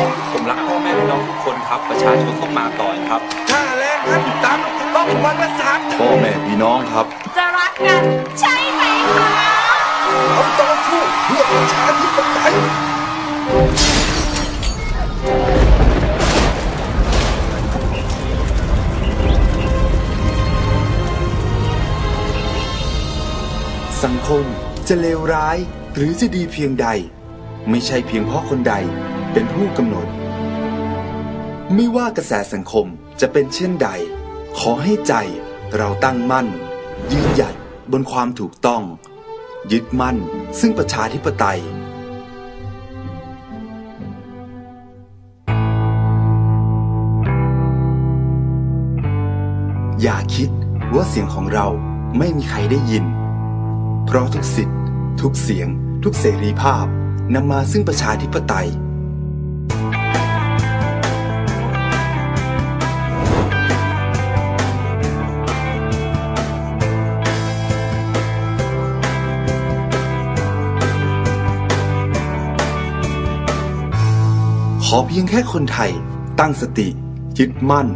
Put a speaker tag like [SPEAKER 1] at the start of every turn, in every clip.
[SPEAKER 1] กับผม
[SPEAKER 2] ผมรักพ่อแม่พี่น้องทุกคนครับ ประชาชนต้องมาก่อนครับ
[SPEAKER 1] ถ้าแรงขั้นต่ำต้องวันละสาม
[SPEAKER 2] พ่อแม่พี่น้องครับ
[SPEAKER 3] จะรักกันใช่ไหมคะ
[SPEAKER 1] เราต่อสู้เพื่อประชาธิปไตย
[SPEAKER 4] สังคมจะเลวร้ายหรือจะดีเพียงใด ไม่ใช่เพียงเพราะคนใด เป็นผู้กำหนด ไม่ว่ากระแสสังคมจะเป็นเช่นใด ขอให้ใจเราตั้งมั่น ยืนหยัดบนความถูกต้อง ยึดมั่นซึ่งประชาธิปไตยอย่าคิดว่าเสียงของเราไม่มีใครได้ยิน เพราะทุกสิทธิ์ ทุกเสียง ทุกเสรีภาพนำมาซึ่งประชาธิปไตย อเพียงแค่คนไทย ตั้งสติ ยึดมั่น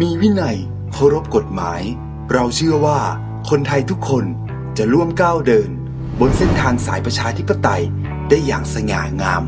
[SPEAKER 4] มีวินัย เคารพกฎหมาย เราเชื่อว่าคนไทยทุกคนจะร่วมก้าวเดิน บนเส้นทางสายประชาธิปไตยได้อย่างสง่างาม